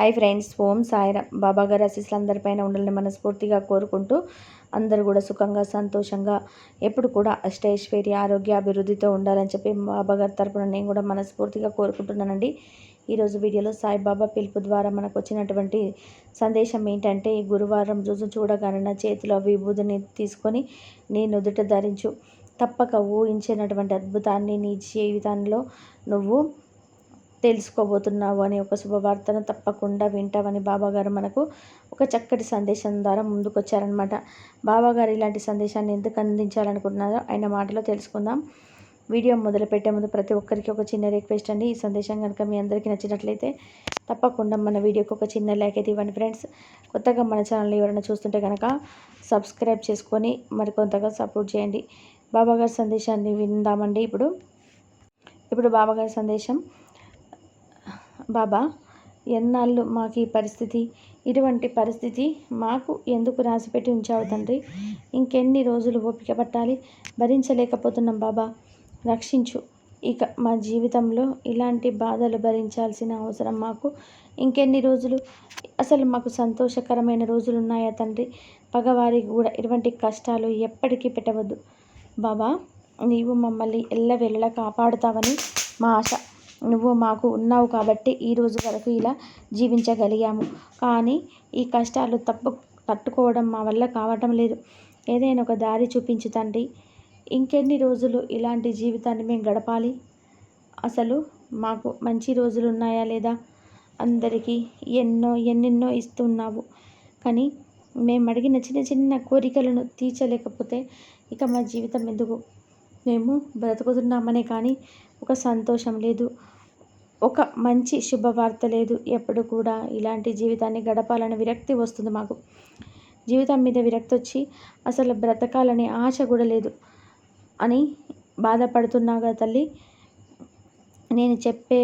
Hi friends ఓం సాయిరా బాబా గారు ఆశీస్సులు అందరిపైన ఉండాలని మనస్ఫూర్తిగా కోరుకుంటూ అందరూ కూడా సుఖంగా సంతోషంగా ఎప్పుడు కూడా అష్టైశ్వర్య ఆరోగ్య అభివృద్ధితో ఉండాలని చెప్పి బాబా గారి తరపున నేను కూడా మనస్ఫూర్తిగా కోరుకుంటున్నానండి. ఈరోజు వీడియోలో సాయిబాబా పిలుపు ద్వారా మనకు వచ్చినటువంటి సందేశం ఏంటంటే ఈ గురువారం రోజు చూడగానే నా చేతిలో విభూతిని తీసుకొని నీ నుదుట ధరించు తప్పక ఊహించినటువంటి అద్భుతాన్ని నీ జీవితంలో నువ్వు తెలుసుకోబోతున్నావు అని ఒక శుభవార్తను తప్పకుండా వింటామని బాబాగారు మనకు ఒక చక్కటి సందేశం ద్వారా ముందుకొచ్చారనమాట బాబాగారు ఇలాంటి సందేశాన్ని ఎందుకు అందించాలనుకుంటున్నారో ఆయన మాటలో తెలుసుకుందాం. వీడియో మొదలుపెట్టే ముందు ప్రతి ఒక్కరికి ఒక చిన్న రిక్వెస్ట్ అండి. ఈ సందేశం కనుక మీ అందరికీ నచ్చినట్లయితే తప్పకుండా మన వీడియోకి ఒక చిన్న లైక్ అయితే ఇవ్వండి ఫ్రెండ్స్. కొత్తగా మన ఛానల్ ఎవరైనా చూస్తుంటే కనుక సబ్స్క్రైబ్ చేసుకొని మరికొంతగా సపోర్ట్ చేయండి. బాబాగారి సందేశాన్ని విందామండి ఇప్పుడు. ఇప్పుడు బాబాగారి సందేశం. బాబా ఎన్నాళ్ళు మాకు ఈ పరిస్థితి? ఇటువంటి పరిస్థితి మాకు ఎందుకు రాసిపెట్టి ఉంచావు తండ్రి? ఇంకెన్ని రోజులు ఓపిక పట్టాలి? భరించలేకపోతున్నాం బాబా. రక్షించు. ఇక మా జీవితంలో ఇలాంటి బాధలు భరించాల్సిన అవసరం మాకు. ఇంకెన్ని రోజులు? అసలు మాకు సంతోషకరమైన రోజులు ఉన్నాయా తండ్రి? పగవారికి కూడా ఇటువంటి కష్టాలు ఎప్పటికీ పెట్టవద్దు. బాబా నీవు మమ్మల్ని ఎల్లవెల్లలా కాపాడుతావని మా ఆశ. నువ్వు మాకు ఉన్నావు కాబట్టి ఈ రోజు వరకు ఇలా జీవించగలిగాము. కానీ ఈ కష్టాలు తప్పు తట్టుకోవడం మా వల్ల కావటం లేదు. ఏదైనా ఒక దారి చూపించు తండ్రి. ఇంకెన్ని రోజులు ఇలాంటి జీవితాన్ని మేము గడపాలి? అసలు మాకు మంచి రోజులు ఉన్నాయా లేదా? అందరికీ ఎన్నో ఎన్నెన్నో ఇస్తున్నావు. కానీ మేము అడిగిన చిన్న చిన్న కోరికలను తీర్చలేకపోతే ఇక మా జీవితం ఎందుకు? మేము బ్రతుకుతున్నామనే కానీ ఒక సంతోషం లేదు. ఒక మంచి శుభవార్త లేదు. ఎప్పుడు కూడా ఇలాంటి జీవితాన్ని గడపాలని విరక్తి వస్తుంది మాకు. జీవితం మీద విరక్తి వచ్చి అసలు బ్రతకాలనే ఆశ కూడా లేదు అని బాధపడుతున్నాగా తల్లి. నేను చెప్పే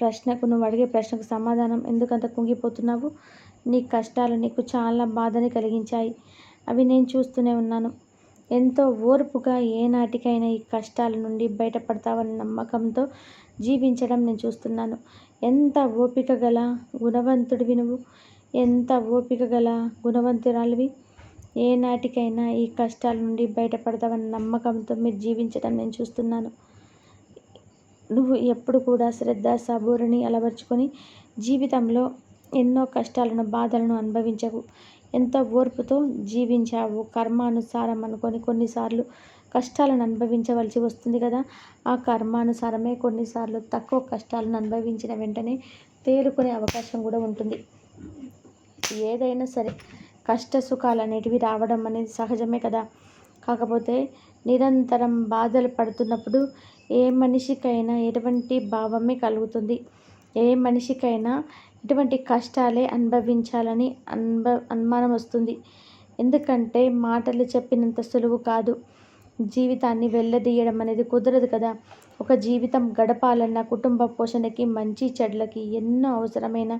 ప్రశ్నకు నువ్వు అడిగే ప్రశ్నకు సమాధానం ఎందుకంత కుంగిపోతున్నావు? నీ కష్టాలు నీకు చాలా బాధని కలిగించాయి. అవి నేను చూస్తూనే ఉన్నాను. ఎంతో ఓర్పుగా ఏనాటికైనా ఈ కష్టాల నుండి బయటపడతావని నమ్మకంతో జీవించడం నేను చూస్తున్నాను. ఎంత ఓపిక గల గుణవంతుడివి నువ్వు? ఎంత ఓపిక గల గుణవంతురాలివి? ఏనాటికైనా ఈ కష్టాల నుండి బయటపడతావని నమ్మకంతో మీరు జీవించడం నేను చూస్తున్నాను. నువ్వు ఎప్పుడు కూడా శ్రద్ధ సబూరిని అలవర్చుకొని జీవితంలో ఎన్నో కష్టాలను బాధలను అనుభవించవు. ఎంత ఓర్పుతో జీవించావు? కర్మానుసారం అనుకొని కొన్నిసార్లు కష్టాలను అనుభవించవలసి వస్తుంది కదా. ఆ కర్మానుసారమే కొన్నిసార్లు తక్కువ కష్టాలను అనుభవించిన వెంటనే తేరుకునే అవకాశం కూడా ఉంటుంది. ఏదైనా సరే కష్ట సుఖాలు అనేటివి రావడం అనేది సహజమే కదా. కాకపోతే నిరంతరం బాధలు పడుతున్నప్పుడు ఏ మనిషికైనా ఎటువంటి భావమే కలుగుతుంది. ఏ మనిషికైనా ఇటువంటి కష్టాలే అనుభవించాలని అనుభ అనుమానం వస్తుంది. ఎందుకంటే మాటలు చెప్పినంత సులువు కాదు. జీవితాన్ని వెళ్ళదీయడం అనేది కుదరదు కదా. ఒక జీవితం గడపాలన్న కుటుంబ పోషణకి మంచి చెడ్లకి ఎన్నో అవసరమైన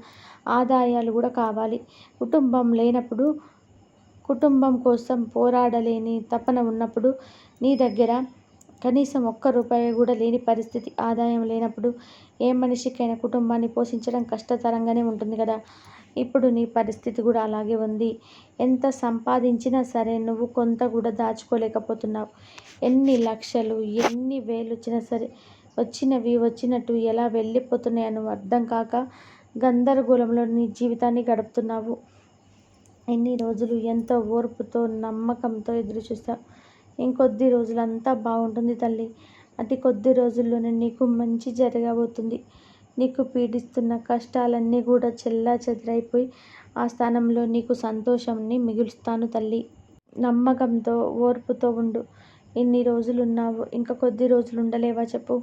ఆదాయాలు కూడా కావాలి. కుటుంబం లేనప్పుడు కుటుంబం కోసం పోరాడలేని తపన ఉన్నప్పుడు నీ దగ్గర కనీసం ఒక్క రూపాయి కూడా లేని పరిస్థితి ఆదాయం లేనప్పుడు ఏ మనిషికైనా కుటుంబాన్ని పోషించడం కష్టతరంగానే ఉంటుంది కదా. ఇప్పుడు నీ పరిస్థితి కూడా అలాగే ఉంది. ఎంత సంపాదించినా సరే నువ్వు కొంత కూడా దాచుకోలేకపోతున్నావు. ఎన్ని లక్షలు ఎన్ని వేలు వచ్చినా సరే వచ్చినవి వచ్చినట్టు ఎలా వెళ్ళిపోతున్నాయో నువ్వు అర్థం కాక గందరగోళంలో నీ జీవితాన్ని గడుపుతున్నావు. ఎన్ని రోజులు ఎంతో ఓర్పుతో నమ్మకంతో ఎదురు చూస్తావు ఇంకొద్ది రోజులంతా బాగుంటుంది తల్లి. అతి కొద్ది రోజుల్లోనే నీకు మంచి జరగబోతుంది. నీకు పీడిస్తున్న కష్టాలన్నీ కూడా చెల్లా చెదరైపోయి ఆ స్థానంలో నీకు సంతోషంని మిగులుస్తాను తల్లి. నమ్మకంతో ఓర్పుతో ఉండు. ఇన్ని రోజులు ఉన్నావు ఇంకా కొద్ది రోజులు ఉండలేవా చెప్పు.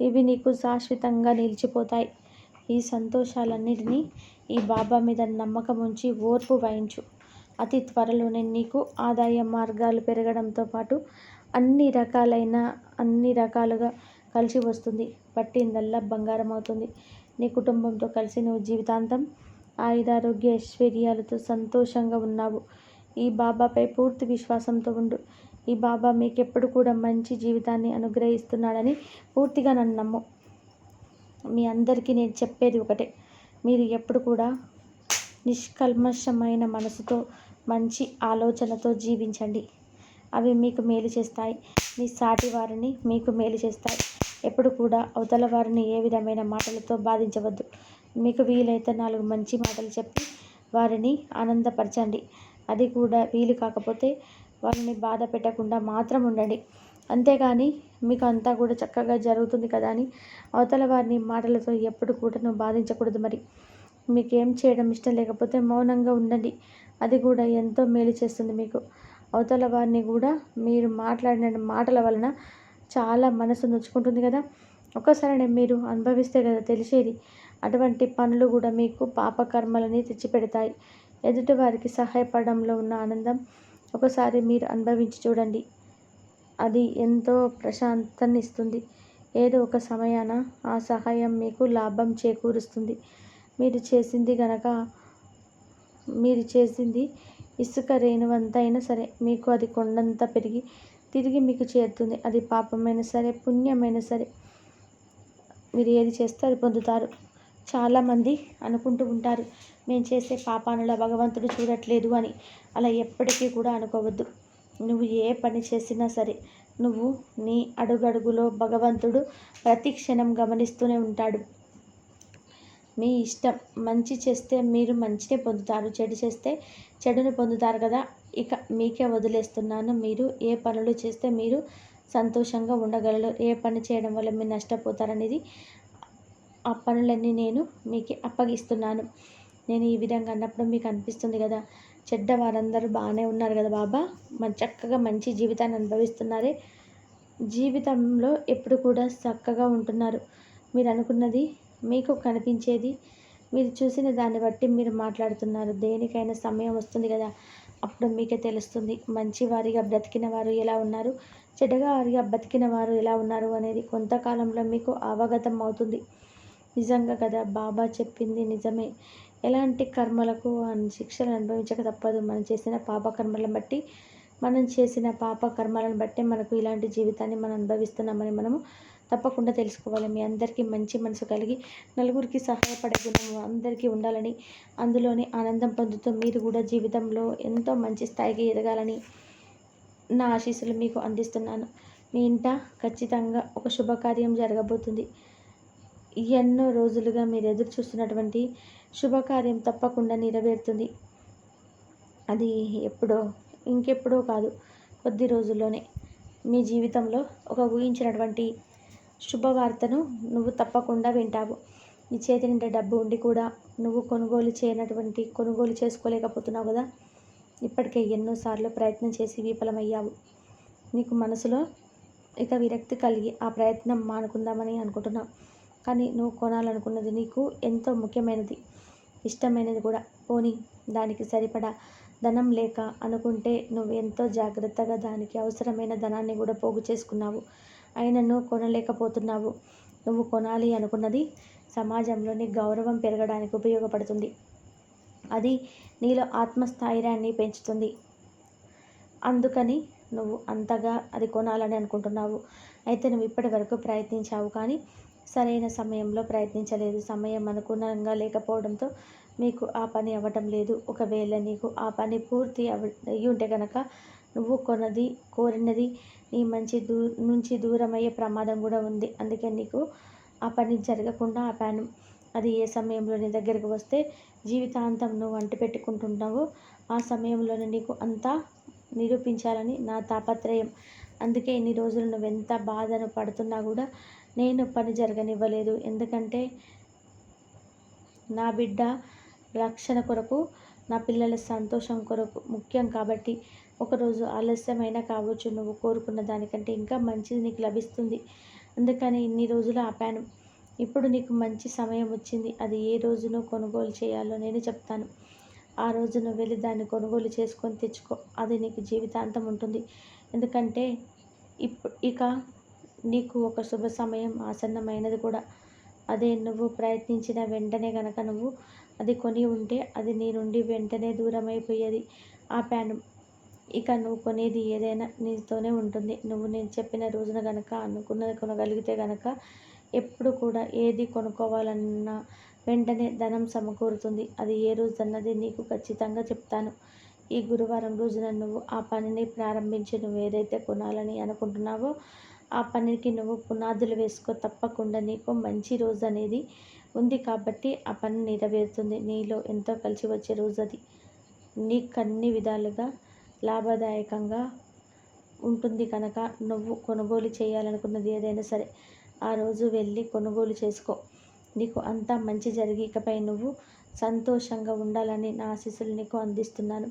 ఇవి నీకు శాశ్వతంగా నిలిచిపోతాయి. ఈ సంతోషాలన్నిటినీ ఈ బాబా మీద నమ్మకం ఉంచి ఓర్పు వహించు అతి త్వరలోనే నీకు ఆదాయ మార్గాలు పెరగడంతో పాటు అన్ని రకాలైన అన్ని రకాలుగా కలిసి వస్తుంది. పట్టిందల్లా బంగారం అవుతుంది నీ కుటుంబంతో కలిసి నువ్వు జీవితాంతం ఆయుధారోగ్య ఐశ్వర్యాలతో సంతోషంగా ఉన్నావు. ఈ బాబాపై పూర్తి విశ్వాసంతో ఉండు. ఈ బాబా మీకెప్పుడు కూడా మంచి జీవితాన్ని అనుగ్రహిస్తున్నాడని పూర్తిగా నన్ను నమ్ము. మీ అందరికీ నేను చెప్పేది ఒకటే. మీరు ఎప్పుడు కూడా నిష్కల్మషమైన మనసుతో మంచి ఆలోచనతో జీవించండి. అవి మీకు మేలు చేస్తాయి. మీ సాటి వారిని మీకు మేలు చేస్తాయి. ఎప్పుడు కూడా అవతల వారిని ఏ విధమైన మాటలతో బాధించవద్దు. మీకు వీలైతే నాలుగు మంచి మాటలు చెప్పి వారిని ఆనందపరచండి. అది కూడా వీలు కాకపోతే వారిని బాధ పెట్టకుండా మాత్రం ఉండండి. అంతేగాని మీకు అంతా కూడా చక్కగా జరుగుతుంది కదా అని అవతల వారిని మాటలతో ఎప్పుడు కూడా నువ్వు బాధించకూడదు మరి. మీకు ఏం చేయడం ఇష్టం లేకపోతే మౌనంగా ఉండండి. అది కూడా ఎంతో మేలు చేస్తుంది మీకు. అవతల వారిని కూడా మీరు మాట్లాడిన మాటల వలన చాలా మనసు నొచ్చుకుంటుంది కదా. ఒక్కసారి మీరు అనుభవిస్తే కదా తెలిసేది. అటువంటి పనులు కూడా మీకు పాపకర్మలని తెచ్చిపెడతాయి. ఎదుటి వారికి సహాయపడడంలో ఉన్న ఆనందం ఒకసారి మీరు అనుభవించి చూడండి. అది ఎంతో ప్రశాంతాన్ని ఇస్తుంది. ఏదో ఒక సమయాన ఆ సహాయం మీకు లాభం చేకూరుస్తుంది. మీరు చేసింది గనక మీరు చేసింది ఇసుక రేణువంతైనా సరే మీకు అది కొండంత పెరిగి తిరిగి మీకు చేరుతుంది. అది పాపమైనా సరే పుణ్యమైనా సరే మీరు ఏది చేస్తే అది పొందుతారు. చాలామంది అనుకుంటూ ఉంటారు మేము చేసే పాపానుల భగవంతుడు చూడట్లేదు అని. అలా ఎప్పటికీ కూడా అనుకోవద్దు. నువ్వు ఏ పని చేసినా సరే నువ్వు నీ అడుగడుగులో భగవంతుడు ప్రతి క్షణం గమనిస్తూనే ఉంటాడు. మీ ఇష్టం. మంచి చేస్తే మీరు మంచినే పొందుతారు. చెడు చేస్తే చెడుని పొందుతారు కదా. ఇక మీకే వదిలేస్తున్నాను. మీరు ఏ పనులు చేస్తే మీరు సంతోషంగా ఉండగలరు? ఏ పని చేయడం వల్ల మీరు నష్టపోతారనేది ఆ పనులన్నీ నేను మీకు అప్పగిస్తున్నాను. నేను ఈ విధంగా అన్నప్పుడు మీకు అనిపిస్తుంది కదా. చెడ్డ వారందరూ బాగానే ఉన్నారు కదా బాబా. మన చక్కగా మంచి జీవితాన్ని అనుభవిస్తున్నారే. జీవితంలో ఎప్పుడు కూడా చక్కగా ఉంటున్నారు. మీరు అనుకున్నది మీకు కనిపించేది? మీరు చూసిన దాన్ని బట్టి మీరు మాట్లాడుతున్నారు. దేనికైనా సమయం వస్తుంది కదా అప్పుడు మీకే తెలుస్తుంది. మంచి వారిగా బ్రతికిన వారు ఎలా ఉన్నారు? చెడ్డగా వారిగా బతికిన వారు ఎలా ఉన్నారు అనేది కొంతకాలంలో మీకు అవగతం అవుతుంది. నిజంగా కదా బాబా చెప్పింది నిజమే. ఎలాంటి కర్మలకు శిక్షలు అనుభవించక తప్పదు. మనం చేసిన పాప కర్మలను బట్టి మనం చేసిన పాప కర్మలను బట్టి మనకు ఇలాంటి జీవితాన్ని మనం అనుభవిస్తున్నామని మనము తప్పకుండా తెలుసుకోవాలి. మీ అందరికీ మంచి మనసు కలిగి నలుగురికి సహాయపడే గుణం అందరికీ ఉండాలని అందులోనే ఆనందం పొందుతూ మీరు కూడా జీవితంలో ఎంతో మంచి స్థాయికి ఎదగాలని నా ఆశీస్సులు మీకు అందిస్తున్నాను. మీ ఇంట ఖచ్చితంగా ఒక శుభకార్యం జరగబోతుంది. ఎన్నో రోజులుగా మీరు ఎదురు చూస్తున్నటువంటి శుభకార్యం తప్పకుండా నెరవేరుతుంది. అది ఎప్పుడో ఇంకెప్పుడో కాదు కొద్ది రోజుల్లోనే. మీ జీవితంలో ఒక ఊహించినటువంటి శుభవార్తను నువ్వు తప్పకుండా వింటావు. నీ చేతి నిండా డబ్బు ఉండి కూడా నువ్వు కొనుగోలు చేయనటువంటి కొనుగోలు చేసుకోలేకపోతున్నావు కదా? ఇప్పటికే ఎన్నోసార్లు ప్రయత్నం చేసి విఫలమయ్యావు. నీకు మనసులో ఇక విరక్తి కలిగి ఆ ప్రయత్నం మానుకుందామని అనుకుంటున్నావు. కానీ నువ్వు కొనాలనుకున్నది నీకు ఎంతో ముఖ్యమైనది ఇష్టమైనది కూడా. పోనీ దానికి సరిపడా ధనం లేక అనుకుంటే నువ్వు ఎంతో జాగ్రత్తగా దానికి అవసరమైన ధనాన్ని కూడా పోగు చేసుకున్నావు. అయినను కొనలేకపోతున్నావు. నువ్వు కొనాలి అనుకున్నది సమాజంలోని గౌరవం పెరగడానికి ఉపయోగపడుతుంది. అది నీలో ఆత్మస్థైర్యాన్ని పెంచుతుంది. అందుకని నువ్వు అంతగా అది కొనాలని అనుకుంటున్నావు. అయితే నువ్వు ఇప్పటి వరకు ప్రయత్నించావు కానీ సరైన సమయంలో ప్రయత్నించలేదు. సమయం అనుకూలంగా లేకపోవడంతో మీకు ఆ పని అవ్వటం లేదు. ఒకవేళ నీకు ఆ పని పూర్తి అవ అయ్యి ఉంటే కనుక నువ్వు కొన్నది కోరినది నీ మంచి దూ నుంచి దూరమయ్యే ప్రమాదం కూడా ఉంది. అందుకే నీకు ఆ పని జరగకుండా ఆపాను. అది ఏ సమయంలో నీ దగ్గరకు వస్తే జీవితాంతం నువ్వు అంటి పెట్టుకుంటున్నావో ఆ సమయంలోనే నీకు అంతా నిరూపించాలని నా తాపత్రయం. అందుకే ఇన్ని రోజులు నువ్వు ఎంత బాధను పడుతున్నా కూడా నేను పని జరగనివ్వలేదు. ఎందుకంటే నా బిడ్డ రక్షణ కొరకు నా పిల్లల సంతోషం కొరకు ముఖ్యం కాబట్టి ఒకరోజు ఆలస్యమైనా కావచ్చు నువ్వు కోరుకున్న దానికంటే ఇంకా మంచిది నీకు లభిస్తుంది. అందుకని ఇన్ని రోజులు ఆపాను. ఇప్పుడు నీకు మంచి సమయం వచ్చింది. అది ఏ రోజును కొనుగోలు చేయాలో నేను చెప్తాను. ఆ రోజు నువ్వు వెళ్ళి దాన్ని కొనుగోలు చేసుకొని తెచ్చుకో. అది నీకు జీవితాంతం ఉంటుంది. ఎందుకంటే ఇప్పుడు ఇక నీకు ఒక శుభ సమయం ఆసన్నమైనది కూడా. అదే నువ్వు ప్రయత్నించిన వెంటనే కనుక నువ్వు అది కొని ఉంటే అది నీ నుండి వెంటనే దూరమైపోయేది. ఆపాను. ఇక నువ్వు కొనేది ఏదైనా నీతోనే ఉంటుంది. నువ్వు నేను చెప్పిన రోజున కనుక అనుకున్నది కొనగలిగితే కనుక ఎప్పుడు కూడా ఏది కొనుక్కోవాలన్నా వెంటనే ధనం సమకూరుతుంది. అది ఏ రోజన్నది నీకు ఖచ్చితంగా చెప్తాను. ఈ గురువారం రోజున నువ్వు ఆ పనిని ప్రారంభించి నువ్వు ఏదైతే కొనాలని అనుకుంటున్నావో ఆ పనికి నువ్వు పునాదులు వేసుకో తప్పకుండా. నీకు మంచి రోజు అనేది ఉంది కాబట్టి ఆ పని నెరవేరుతుంది. నీలో ఎంతో కలిసి వచ్చే రోజు అది. నీకు అన్ని విధాలుగా లాభదాయకంగా ఉంటుంది కనుక నువ్వు కొనుగోలు చేయాలనుకున్నది ఏదైనా సరే ఆ రోజు వెళ్ళి కొనుగోలు చేసుకో. నీకు అంతా మంచి జరిగి ఇకపై నువ్వు సంతోషంగా ఉండాలని నా ఆశీస్సులు నీకు అందిస్తున్నాను.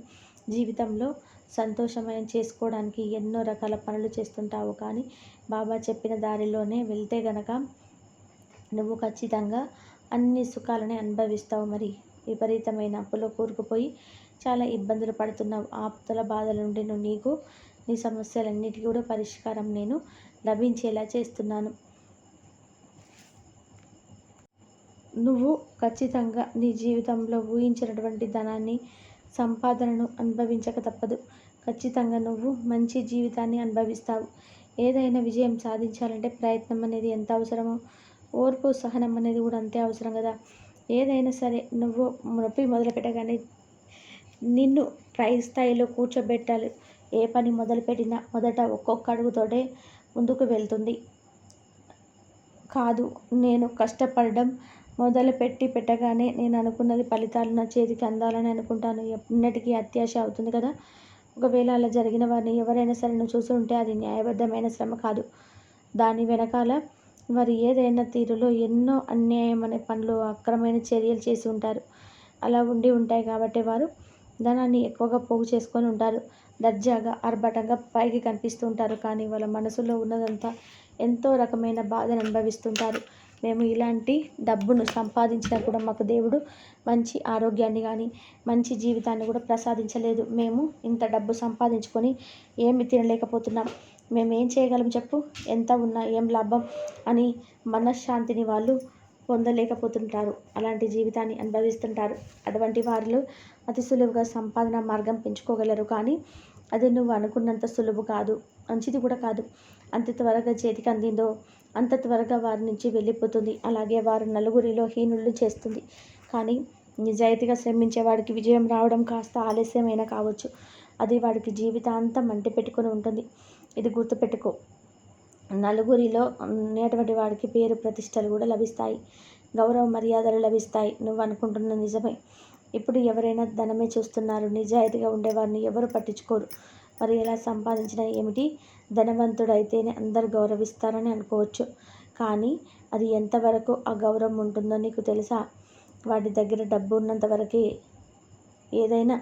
జీవితంలో సంతోషమయం చేసుకోవడానికి ఎన్నో రకాల పనులు చేస్తుంటావు కానీ బాబా చెప్పిన దారిలోనే వెళ్తే గనక నువ్వు ఖచ్చితంగా అన్ని సుఖాలని అనుభవిస్తావు. మరి విపరీతమైన అప్పులో కూరుకుపోయి చాలా ఇబ్బందులు పడుతున్నావు ఆప్తుల బాధల నుండి నువ్వు నీకు నీ సమస్యలన్నిటికీ కూడా పరిష్కారం నేను లభించేలా చేస్తున్నాను. నువ్వు ఖచ్చితంగా నీ జీవితంలో ఊహించినటువంటి ధనాన్ని సంపాదనను అనుభవించక తప్పదు. ఖచ్చితంగా నువ్వు మంచి జీవితాన్ని అనుభవిస్తావు. ఏదైనా విజయం సాధించాలంటే ప్రయత్నం అనేది ఎంత అవసరమో ఓర్పు సహనం అనేది కూడా అంతే అవసరం కదా. ఏదైనా సరే నువ్వు నొప్పి మొదలుపెట్టగానే నిన్ను పై స్థాయిలో కూర్చోబెట్టాలి. ఏ పని మొదలుపెట్టినా మొదట ఒక్కొక్క అడుగుతోటే ముందుకు వెళ్తుంది. కాదు నేను కష్టపడడం మొదలుపెట్టి పెట్టగానే నేను అనుకున్నది ఫలితాలు నా చేతికి అందాలని అనుకుంటాను. ఎన్నటికీ అత్యాశ అవుతుంది కదా? ఒకవేళ అలా జరిగిన వారిని ఎవరైనా సరే నువ్వు చూస్తుంటే అది న్యాయబద్ధమైన శ్రమ కాదు. దాని వెనకాల వారు ఏదైనా తీరులో ఎన్నో అన్యాయం అనే పనులు అక్రమైన చర్యలు చేసి ఉంటారు. అలా ఉండి ఉంటాయి కాబట్టి వారు ధనాన్ని ఎక్కువగా పోగు చేసుకొని ఉంటారు. దర్జాగా ఆర్భటంగా పైకి కనిపిస్తూ ఉంటారు కానీ వాళ్ళ మనసులో ఉన్నదంతా ఎంతో రకమైన బాధను అనుభవిస్తుంటారు. మేము ఇలాంటి డబ్బును సంపాదించినా కూడా మాకు దేవుడు మంచి ఆరోగ్యాన్ని కానీ మంచి జీవితాన్ని కూడా ప్రసాదించలేదు. మేము ఇంత డబ్బు సంపాదించుకొని ఏమి తినలేకపోతున్నాం. మేము ఏం చేయగలం చెప్పు? ఎంత ఉన్నా ఏం లాభం? అని మనశ్శాంతిని వాళ్ళు పొందలేకపోతుంటారు. అలాంటి జీవితాన్ని అనుభవిస్తుంటారు. అటువంటి వారిలో అతి సులువుగా సంపాదన మార్గం పెంచుకోగలరు కానీ అది నువ్వు అనుకున్నంత సులువు కాదు. మంచిది కూడా కాదు. అంత త్వరగా చేతికి అందిందో అంత త్వరగా వారి నుంచి వెళ్ళిపోతుంది. అలాగే వారు నలుగురిలో హీనుళ్ళు చేస్తుంది. కానీ నిజాయితీగా శ్రమించే వాడికి విజయం రావడం కాస్త ఆలస్యమైనా కావచ్చు. అది వాడికి జీవితాంతం మంటి పెట్టుకుని ఉంటుంది. ఇది గుర్తుపెట్టుకో. నలుగురిలో ఉండేటువంటి వాడికి పేరు ప్రతిష్టలు కూడా లభిస్తాయి. గౌరవ మర్యాదలు లభిస్తాయి. నువ్వు అనుకుంటున్న నిజమే. ఇప్పుడు ఎవరైనా ధనమే చూస్తున్నారు. నిజాయితీగా ఉండేవారిని ఎవరు పట్టించుకోరు. మరి ఎలా సంపాదించినా ఏమిటి? ధనవంతుడైతేనే అందరు గౌరవిస్తారని అనుకోవచ్చు. కానీ అది ఎంతవరకు ఆ గౌరవం ఉంటుందో నీకు తెలుసా? వాటి దగ్గర డబ్బు ఉన్నంత వరకే ఏదైనా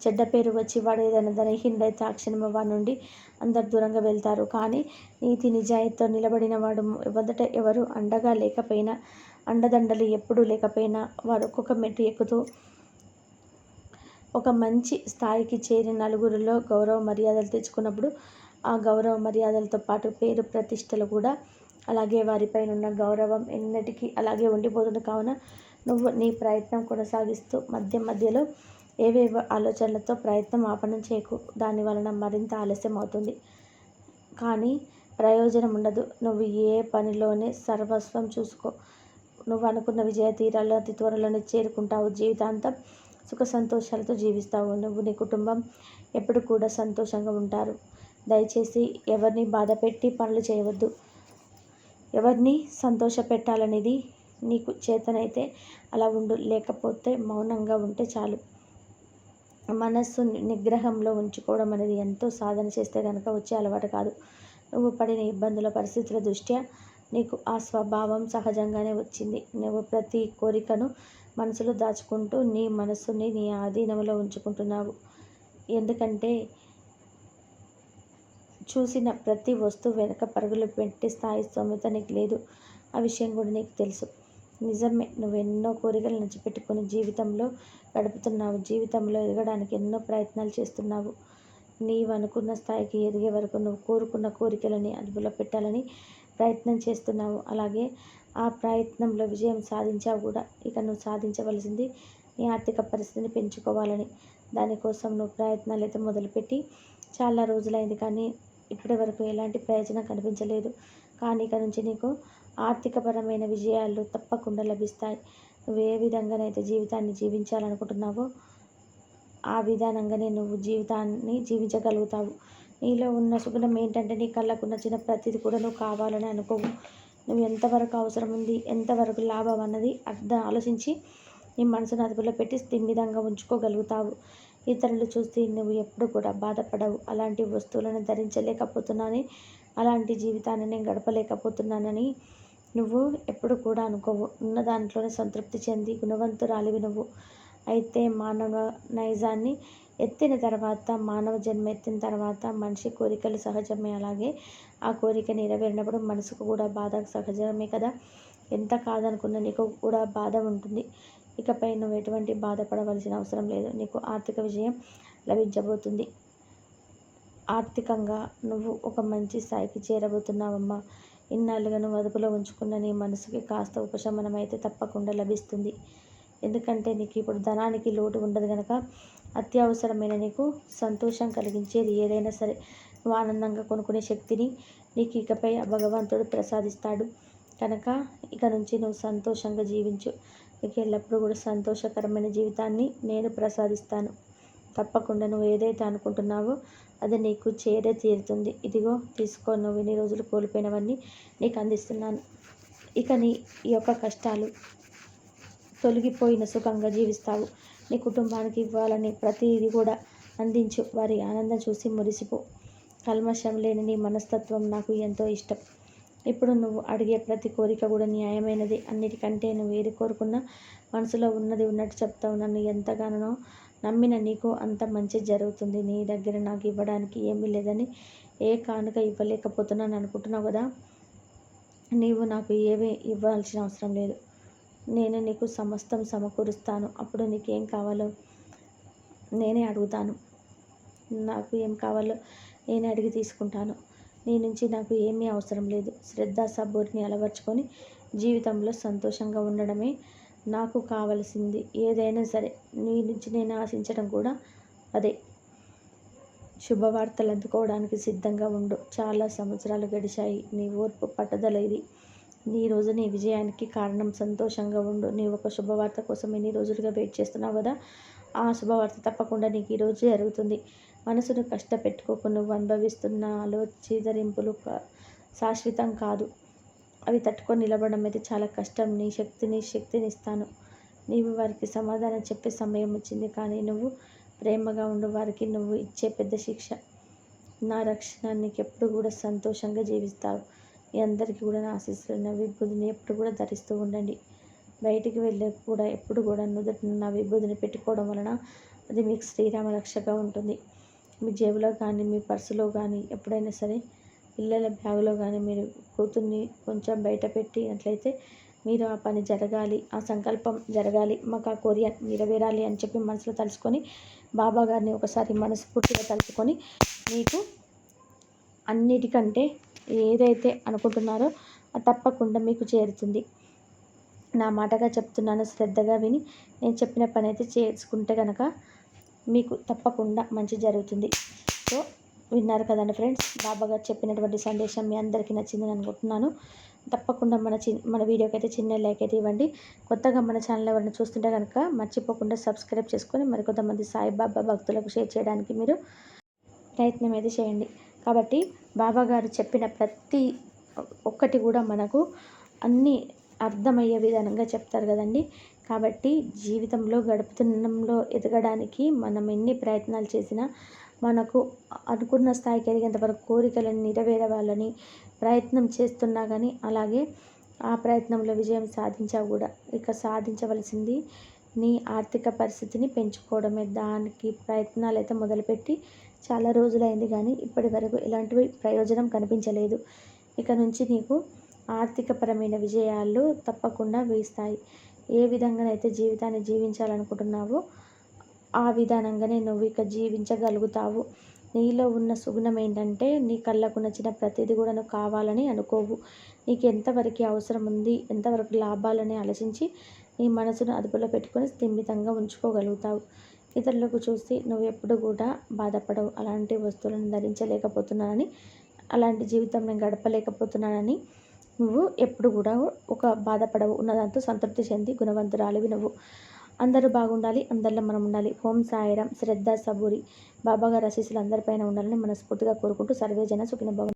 చెడ్డ పేరు వచ్చి వాడు ఏదైనా దాని ఆ క్షణం వాడి నుండి అందరు దూరంగా వెళ్తారు. కానీ నీతి నిజాయితీతో నిలబడిన వాడు మొదట ఎవరు? అండగా లేకపోయినా అండదండలు ఎప్పుడూ లేకపోయినా వారు ఒక్కొక్క మెట్టు ఎక్కుతూ ఒక మంచి స్థాయికి చేరి నలుగురిలో గౌరవ మర్యాదలు తెచ్చుకున్నప్పుడు ఆ గౌరవ మర్యాదలతో పాటు పేరు ప్రతిష్టలు కూడా అలాగే వారిపైన ఉన్న గౌరవం ఎన్నటికీ అలాగే ఉండిపోతుంది. కావున నువ్వు నీ ప్రయత్నం కొనసాగిస్తూ మధ్య మధ్యలో ఏవేవో ఆలోచనలతో ప్రయత్నం ఆపనం చేయకు దాని వలన మరింత ఆలస్యం అవుతుంది. కానీ ప్రయోజనం ఉండదు. నువ్వు ఏ పనిలోనే సర్వస్వం చూసుకో. నువ్వు అనుకున్న విజయ తీరాల్లో అతి త్వరలోనే చేరుకుంటావు. జీవితాంతం సుఖ సంతోషాలతో జీవిస్తావు. నువ్వు నీ కుటుంబం ఎప్పుడు కూడా సంతోషంగా ఉంటారు. దయచేసి ఎవరిని బాధ పెట్టి పనులు చేయవద్దు. ఎవరిని సంతోష పెట్టాలనేది నీకు చేతనైతే అలా ఉండు. లేకపోతే మౌనంగా ఉంటే చాలు. మనస్సు నిగ్రహంలో ఉంచుకోవడం అనేది ఎంతో సాధన చేస్తే కనుక వచ్చే అలవాటు కాదు. నువ్వు పడిన ఇబ్బందుల పరిస్థితుల దృష్ట్యా నీకు ఆ స్వభావం సహజంగానే వచ్చింది. నువ్వు ప్రతి కోరికను మనసులో దాచుకుంటూ నీ మనస్సుని నీ ఆధీనంలో ఉంచుకుంటున్నావు. ఎందుకంటే చూసిన ప్రతి వస్తువు వెనక పరుగులు పెట్టి స్థాయి స్తోమత నీకు లేదు. ఆ విషయం కూడా నీకు తెలుసు. నిజమే నువ్వు ఎన్నో కోరికలు నచ్చిపెట్టుకొని జీవితంలో గడుపుతున్నావు. జీవితంలో ఎదగడానికి ఎన్నో ప్రయత్నాలు చేస్తున్నావు. నీవు అనుకున్న స్థాయికి ఎదిగే వరకు నువ్వు కోరుకున్న కోరికలని అదుపులో పెట్టాలని ప్రయత్నం చేస్తున్నావు. అలాగే ఆ ప్రయత్నంలో విజయం సాధించావు కూడా. ఇక నువ్వు సాధించవలసింది నీ ఆర్థిక పరిస్థితిని పెంచుకోవాలని. దానికోసం నువ్వు ప్రయత్నాలు అయితే మొదలుపెట్టి చాలా రోజులైంది కానీ ఇప్పటి వరకు ఎలాంటి ప్రయోజనం కనిపించలేదు. కానీ ఇక నుంచి నీకు ఆర్థికపరమైన విజయాలు తప్పకుండా లభిస్తాయి. నువ్వు ఏ విధంగానైతే జీవితాన్ని జీవించాలనుకుంటున్నావో ఆ విధానంగానే నువ్వు జీవితాన్ని జీవించగలుగుతావు. నీలో ఉన్న సుగుణం ఏంటంటే నీ కళ్ళకు నచ్చిన ప్రతిదీ కూడా నువ్వు కావాలని అనుకోవు. నువ్వు ఎంతవరకు అవసరం ఉంది ఎంతవరకు లాభం అన్నది అర్థం ఆలోచించి నీ మనసును అదుపులో పెట్టి స్థిమితంగా ఉంచుకోగలుగుతావు. ఇతరులు చూస్తే నువ్వు ఎప్పుడు కూడా బాధపడవు. అలాంటి వస్తువులను ధరించలేకపోతున్నానని అలాంటి జీవితాన్ని నేను గడపలేకపోతున్నానని నువ్వు ఎప్పుడు కూడా అనుకోవు. ఉన్న దాంట్లోనే సంతృప్తి చెంది గుణవంతురాలివి నువ్వు. అయితే మానవ నైజాన్ని ఎత్తిన తర్వాత మానవ జన్మ ఎత్తిన తర్వాత మనిషి కోరికలు సహజమే. అలాగే ఆ కోరిక నెరవేరినప్పుడు మనసుకు కూడా బాధ సహజమే కదా. ఎంత కాదనుకున్నా నీకు కూడా బాధ ఉంటుంది. ఇకపై నువ్వు ఎటువంటి బాధపడవలసిన అవసరం లేదు. నీకు ఆర్థిక విజయం లభించబోతుంది. ఆర్థికంగా నువ్వు ఒక మంచి స్థాయికి చేరబోతున్నావమ్మా. ఇన్నాళ్ళుగాను అదుపులో ఉంచుకున్న నీ మనసుకి కాస్త ఉపశమనం అయితే తప్పకుండా లభిస్తుంది. ఎందుకంటే నీకు ఇప్పుడు ధనానికి లోటు ఉండదు కనుక అత్యవసరమైన నీకు సంతోషం కలిగించేది ఏదైనా సరే. నువ్వు ఆనందంగా కొనుక్కునే శక్తిని నీకు ఇకపై భగవంతుడు ప్రసాదిస్తాడు. కనుక ఇక నుంచి నువ్వు సంతోషంగా జీవించు. నీకు ఎల్లప్పుడూ కూడా సంతోషకరమైన జీవితాన్ని నేను ప్రసాదిస్తాను. తప్పకుండా నువ్వు ఏదైతే అనుకుంటున్నావో అది నీకు చేరే తీరుతుంది. ఇదిగో తీసుకో నువ్వు ఇన్ని రోజులు కోల్పోయినవన్నీ నీకు అందిస్తున్నాను. ఇక నీ ఈ యొక్క కష్టాలు తొలగిపోయిన సుఖంగా జీవిస్తావు. నీ కుటుంబానికి ఇవ్వాలని ప్రతిదీ కూడా అందించు. వారి ఆనందం చూసి మురిసిపో. కల్మషం లేని నీ మనస్తత్వం నాకు ఎంతో ఇష్టం. ఇప్పుడు నువ్వు అడిగే ప్రతి కోరిక కూడా న్యాయమైనది. అన్నిటికంటే నువ్వు ఏది కోరుకున్నా మనసులో ఉన్నది ఉన్నట్టు చెప్తావు. నన్ను ఎంతగానో నమ్మిన నీకు అంత మంచి జరుగుతుంది. నీ దగ్గర నాకు ఇవ్వడానికి ఏమీ లేదని ఏ కానుక ఇవ్వలేకపోతున్నాను అనుకుంటున్నావు కదా? నీవు నాకు ఏమీ ఇవ్వాల్సిన అవసరం లేదు. నేను నీకు సమస్తం సమకూరుస్తాను. అప్పుడు నీకేం కావాలో నేనే అడుగుతాను. నాకు ఏం కావాలో నేనే అడిగి తీసుకుంటాను. నీ నుంచి నాకు ఏమీ అవసరం లేదు. శ్రద్ధ సబ్బూరిని అలవర్చుకొని జీవితంలో సంతోషంగా ఉండడమే నాకు కావలసింది. ఏదైనా సరే నీ నుంచి నేను ఆశించడం కూడా అదే. శుభవార్తలు అందుకోవడానికి సిద్ధంగా ఉండు. చాలా సంవత్సరాలు గడిచాయి. నీ ఓర్పు పట్టుదల ఇది. నీ రోజు నీ విజయానికి కారణం సంతోషంగా ఉండు. నీ ఒక శుభవార్త కోసం ఎన్ని రోజులుగా వెయిట్ చేస్తున్నావు కదా? ఆ శుభవార్త తప్పకుండా నీకు ఈరోజు జరుగుతుంది మనసును కష్టపెట్టుకోకు. నువ్వు అనుభవిస్తున్న ఆలోచీదరింపులు శాశ్వతం కాదు. అవి తట్టుకొని నిలబడడం అయితే చాలా కష్టం. నీ శక్తిని శక్తిని ఇస్తాను నీవు వారికి సమాధానం చెప్పే సమయం వచ్చింది కానీ నువ్వు ప్రేమగా ఉండు. వారికి నువ్వు ఇచ్చే పెద్ద శిక్ష. నా రక్షణ నీకు ఎప్పుడు కూడా సంతోషంగా జీవిస్తావు. మీ అందరికీ కూడా నా ఆశీస్సులు. నా విభూతిని ఎప్పుడు కూడా ధరిస్తూ ఉండండి. బయటికి వెళ్ళే కూడా ఎప్పుడు కూడా నుదుటిన నా విభూతిని పెట్టుకోవడం వలన అది మీకు శ్రీరామ రక్షగా ఉంటుంది. మీ జేబులో కానీ మీ పర్సులో కానీ ఎప్పుడైనా సరే పిల్లల బ్యాగులో కానీ మీరు కూతుర్ని కొంచెం బయట పెట్టినట్లయితే మీరు ఆ పని జరగాలి ఆ సంకల్పం జరగాలి మాకు ఆ కోరియ నెరవేరాలి అని చెప్పి మనసులో తలుచుకొని బాబా గారిని ఒకసారి మనస్ఫూర్తిగా తలుచుకొని మీకు అన్నిటికంటే ఏదైతే అనుకుంటున్నారో అది తప్పకుండా మీకు చేరుతుంది. నా మాటగా చెప్తున్నాను శ్రద్ధగా విని నేను చెప్పిన పని అయితే చేసుకుంటే కనుక మీకు తప్పకుండా మంచి జరుగుతుంది. సో విన్నారు కదండి ఫ్రెండ్స్. బాబా గారు చెప్పినటువంటి సందేశం మీ అందరికీ నచ్చిందని అనుకుంటున్నాను. తప్పకుండా మన చి మన వీడియోకి అయితే చిన్న లైక్ అయితే ఇవ్వండి. కొత్తగా మన ఛానల్ ఎవరైనా చూస్తుంటే కనుక మర్చిపోకుండా సబ్స్క్రైబ్ చేసుకొని మరికొంతమంది సాయిబాబా భక్తులకు షేర్ చేయడానికి మీరు ప్రయత్నం అయితే చేయండి. కాబట్టి బాబా గారు చెప్పిన ప్రతి ఒక్కటి కూడా మనకు అన్నీ అర్థమయ్యే విధానంగా చెప్తారు కదండి. కాబట్టి జీవితంలో గడుపుతున్నంలో ఎదగడానికి మనం ఎన్ని ప్రయత్నాలు చేసినా మనకు అనుకున్న స్థాయికి ఎదిగేంత వరకు కోరికలను నెరవేరవాలని ప్రయత్నం చేస్తున్నా కానీ అలాగే ఆ ప్రయత్నంలో విజయం సాధించావు కూడా ఇక సాధించవలసింది నీ ఆర్థిక పరిస్థితిని పెంచుకోవడమే. దానికి ప్రయత్నాలు అయితే మొదలుపెట్టి చాలా రోజులైంది కానీ ఇప్పటి వరకు ఎలాంటివి ప్రయోజనం కనిపించలేదు. ఇక నుంచి నీకు ఆర్థికపరమైన విజయాలు తప్పకుండా వీస్తాయి. ఏ విధంగానైతే జీవితాన్ని జీవించాలనుకుంటున్నావో ఆ విధానంగానే నువ్వు ఇక జీవించగలుగుతావు. నీలో ఉన్న సుగుణం ఏంటంటే నీ కళ్ళకు నచ్చిన ప్రతిదీ కూడా నువ్వు కావాలని అనుకోవు. నీకు ఎంతవరకు అవసరం ఉంది ఎంతవరకు లాభాలని ఆలోచించి నీ మనసును అదుపులో పెట్టుకొని స్థిమితంగా ఉంచుకోగలుగుతావు. ఇతరులకు చూసి నువ్వు ఎప్పుడు కూడా బాధపడవు. అలాంటి వస్తువులను ధరించలేకపోతున్నానని అలాంటి జీవితం నేను గడపలేకపోతున్నానని నువ్వు ఎప్పుడు కూడా ఒక బాధపడవు. ఉన్నదంతా సంతృప్తి చెంది గుణవంతురాలివి నువ్వు. అందరూ బాగుండాలి అందరిలో మనం ఉండాలి. ఓం సాయిరాం శ్రద్ధ సబూరి. బాబాగారు ఆశీస్సులు అందరిపైన ఉండాలని మనస్ఫూర్తిగా కోరుకుంటూ సర్వేజన సుఖిన భవన్